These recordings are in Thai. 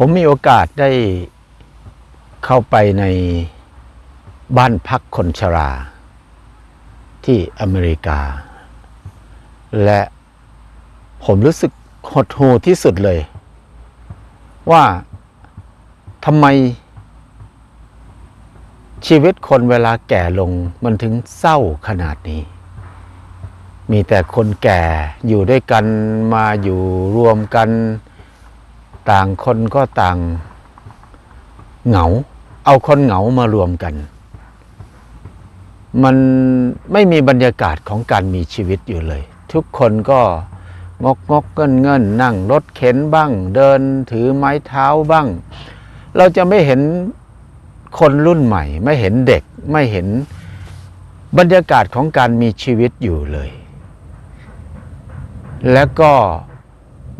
ผมมีโอกาสได้เข้าไปในบ้านพักคนชรา ที่อเมริกา และผมรู้สึกหดหู่ที่สุดเลย ว่าทำไมชีวิตคนเวลาแก่ลงมันถึงเศร้าขนาดนี้ มีแต่คนแก่อยู่ด้วยกันมาอยู่รวมกัน ต่างคนก็ต่างเหงา เอาคนเหงามารวมกัน มันไม่มีบรรยากาศของการมีชีวิตอยู่เลย ทุกคนก็งกงกเงินเงินนั่งรถเข็นบ้าง เดินถือไม้เท้าบ้าง เราจะไม่เห็นคนรุ่นใหม่ ไม่เห็นเด็กไม่เห็นบรรยากาศของการมีชีวิตอยู่เลย แล้วก็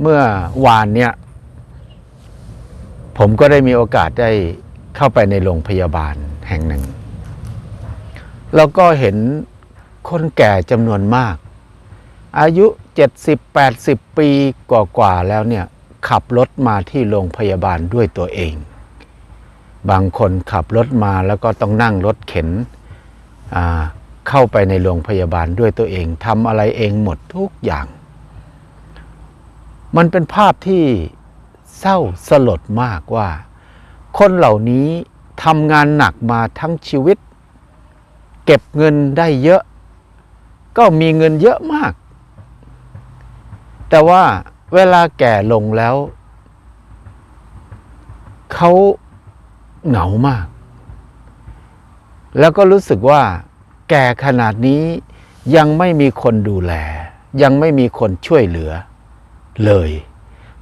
เมื่อวานเนี่ย ผมก็ได้มีโอกาสได้เข้าไปในโรงพยาบาลแห่งหนึ่ง แล้วก็เห็นคนแก่จำนวนมาก อายุ 70-80 ปีกว่าๆแล้วเนี่ย ขับรถมาที่โรงพยาบาลด้วยตัวเอง บางคนขับรถมาแล้วก็ต้องนั่งรถเข็นเข้าไปในโรงพยาบาลด้วยตัวเองทำอะไรเองหมดทุกอย่าง มันเป็นภาพที่ เศร้าสลดมากว่า คนเหล่านี้ทำงานหนักมาทั้งชีวิต เก็บเงินได้เยอะ ก็มีเงินเยอะมาก แต่ว่าเวลาแก่ลงแล้ว เขาเหงามาก แล้วก็รู้สึกว่า แก่ขนาดนี้ยังไม่มีคนดูแล ยังไม่มีคนช่วยเหลือเลย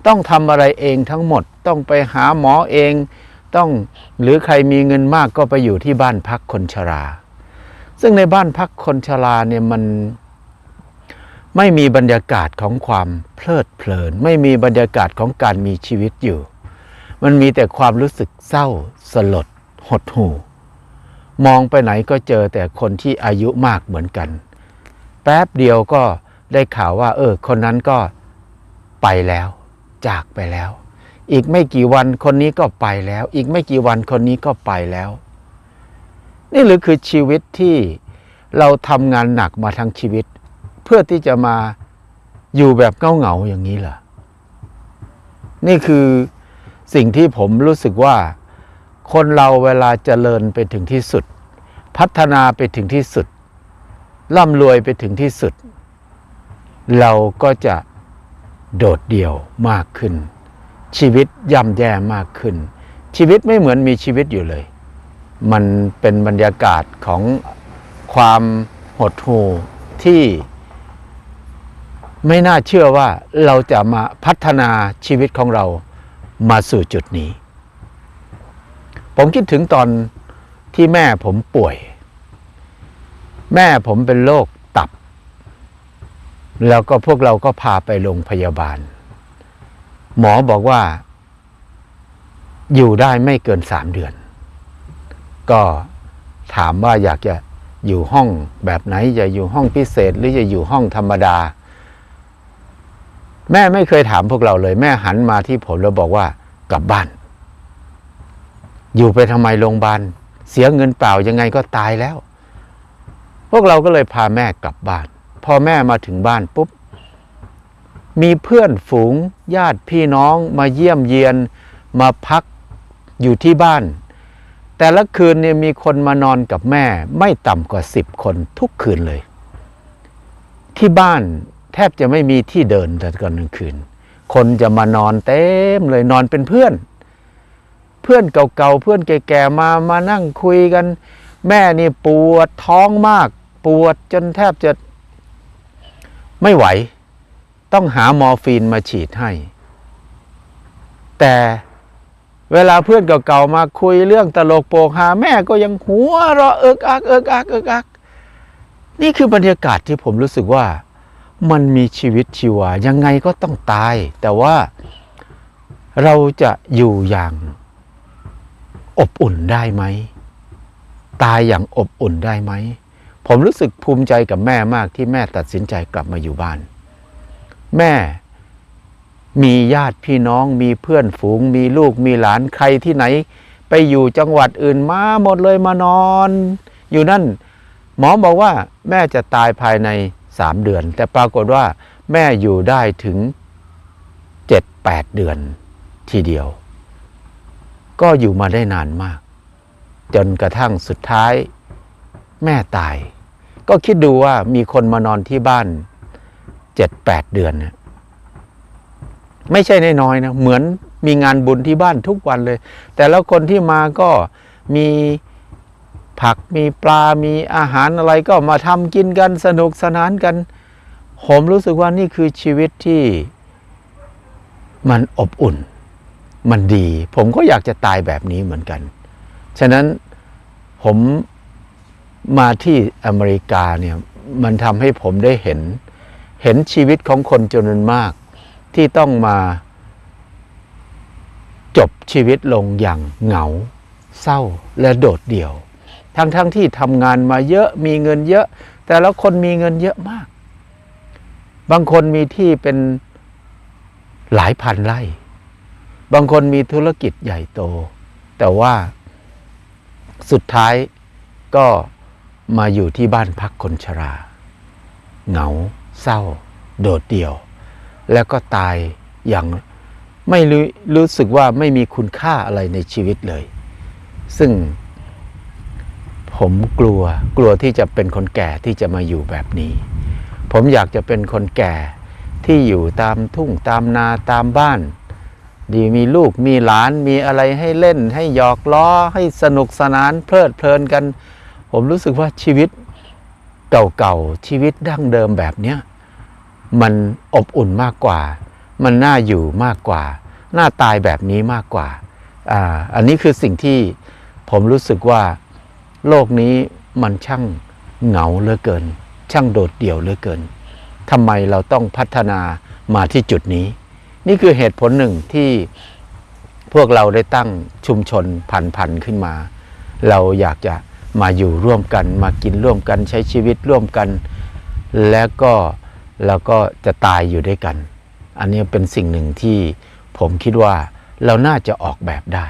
ต้องทำอะไรเองทั้งหมด ต้องไปหาหมอเอง ต้องหรือใครมีเงินมากก็ไปอยู่ที่บ้านพักคนชรา ซึ่งในบ้านพักคนชราเนี่ยมันไม่มีบรรยากาศของความเพลิดเพลิน ไม่มีบรรยากาศของการมีชีวิตอยู่ มันมีแต่ความรู้สึกเศร้าสลด หดหู่ มองไปไหนก็เจอแต่คนที่อายุมากเหมือนกัน แป๊บเดียวก็ได้ข่าวว่า เออ คนนั้นก็ไปแล้ว จากไปแล้ว อีกไม่กี่วันคนนี้ก็ไปแล้ว อีกไม่กี่วันคนนี้ก็ไปแล้ว นี่หรือคือชีวิตที่เราทำงานหนักมาทั้งชีวิต เพื่อที่จะมาอยู่แบบเงาๆอย่างนี้เหรอนี่คือสิ่งที่ผมรู้สึกว่า คนเราเวลาเจริญไปถึงที่สุด พัฒนาไปถึงที่สุดร่ำรวยไปถึงที่สุด เราก็จะ โดดเดี่ยวมากขึ้น ชีวิตย่ำแย่มากขึ้น ชีวิตไม่เหมือนมีชีวิตอยู่เลย มันเป็นบรรยากาศของความหดหู่ที่ไม่น่าเชื่อว่าเราจะมาพัฒนาชีวิตของเรามาสู่จุดนี้ ผมคิดถึงตอนที่แม่ผมป่วย แม่ผมเป็นโรคตับ แล้วก็พวกเราก็พาไปโรงพยาบาล หมอบอกว่า อยู่ได้ไม่เกินสามเดือน ก็ถามว่าอยากจะอยู่ห้องแบบไหนจะอยู่ห้องพิเศษหรือจะอยู่ห้องธรรมดา แม่ไม่เคยถามพวกเราเลย แม่หันมาที่ผมแล้วบอกว่ากลับบ้าน อยู่ไปทำไมโรงพยาบาล เสียเงินเปล่ายังไงก็ตายแล้ว พวกเราก็เลยพาแม่กลับบ้าน พอแม่มาถึงบ้านปุ๊บ มีเพื่อนฝูงญาติพี่น้องมาเยี่ยมเยียนมาพักอยู่ที่บ้าน แต่ละคืนเนี่ยมีคนมานอนกับแม่ไม่ต่ำกว่าสิบคนทุกคืนเลย ที่บ้านแทบจะไม่มีที่เดินแต่ก่อนกลางคืน คนจะมานอนเต็มเลยนอนเป็นเพื่อน เพื่อนเก่าๆเพื่อนแก่ๆมามานั่งคุยกัน แม่นี่ปวดท้องมาก ปวดจนแทบจะ ไม่ไหว ต้องหามอร์ฟีนมาฉีดให้ แต่เวลาเพื่อนเก่าๆมาคุยเรื่องตลกโปกฮาแม่ก็ยังหัวเราะเอิกอักเอิกอักเอิกอักนี่คือบรรยากาศที่ผมรู้สึกว่า มันมีชีวิตชีวายังไงก็ต้องตาย แต่ว่าเราจะอยู่อย่างอบอุ่นได้ไหม ตายอย่างอบอุ่นได้ไหม ผมรู้สึกภูมิใจกับแม่มากที่แม่ตัดสินใจกลับมาอยู่บ้าน แม่มีญาติพี่น้องมีเพื่อนฝูง มีลูกมีหลานใครที่ไหน ไปอยู่จังหวัดอื่นมาหมดเลยมานอน อยู่นั่น หมอบอกว่าแม่จะตายภายในสามเดือน แต่ปรากฏว่าแม่อยู่ได้ถึงเจ็ดแปดเดือนทีเดียว ก็อยู่มาได้นานมาก จนกระทั่งสุดท้าย แม่ตาย ก็คิดดูว่ามีคนมานอนที่บ้านเจ็ดแปดเดือนเนี่ยไม่ใช่น้อยๆนะ เหมือนมีงานบุญที่บ้านทุกวันเลย แต่แล้วคนที่มาก็มีผักมีปลา มีอาหารอะไรก็มาทำกินกันสนุกสนานกัน ผมรู้สึกว่านี่คือชีวิตที่มันอบอุ่น มันดี ผมก็อยากจะตายแบบนี้เหมือนกัน ฉะนั้นผม มาที่อเมริกาเนี่ยมันทำให้ผมได้เห็น เห็นชีวิตของคนจำนวนมาก ที่ต้องมาจบชีวิตลงอย่างเหงา เศร้าและโดดเดี่ยว ทั้งๆทที่ทำงานมาเยอะมีเงินเยอะ แต่ละคนมีเงินเยอะมาก บางคนมีที่เป็นหลายพันไร่ บางคนมีธุรกิจใหญ่โต แต่ว่าสุดท้ายก็ มาอยู่ที่บ้านพักคนชรา เหงา เศร้า โดดเดี่ยว แล้วก็ตายอย่างไม่รู้รู้สึกว่าไม่มีคุณค่าอะไรในชีวิตเลย ซึ่งผมกลัวกลัวที่จะเป็นคนแก่ที่จะมาอยู่แบบนี้ ผมอยากจะเป็นคนแก่ที่อยู่ตามทุ่งตามนาตามบ้าน ดีมีลูกมีหลานมีอะไรให้เล่น ให้หยอกล้อให้สนุกสนานเพลิดเพลินกัน ผมรู้สึกว่าชีวิตเก่าๆ ชีวิตดั้งเดิมแบบเนี้ยมันอบอุ่นมากกว่า มันน่าอยู่มากกว่า น่าตายแบบนี้มากกว่าอ่าอันนี้คือสิ่งที่ผมรู้สึกว่าโลกนี้มันช่างเหงาเหลือเกิน ช่างโดดเดี่ยวเหลือเกินทำไมเราต้องพัฒนามาที่จุดนี้ นี่คือเหตุผลหนึ่งที่พวกเราได้ตั้งชุมชนพันๆขึ้นมา เราอยากจะ มาอยู่ร่วมกัน มากินร่วมกันใช้ชีวิตร่วมกัน แล้วก็เราก็จะตายอยู่ด้วยกัน อันนี้เป็นสิ่งหนึ่งที่ผมคิดว่าเราน่าจะออกแบบได้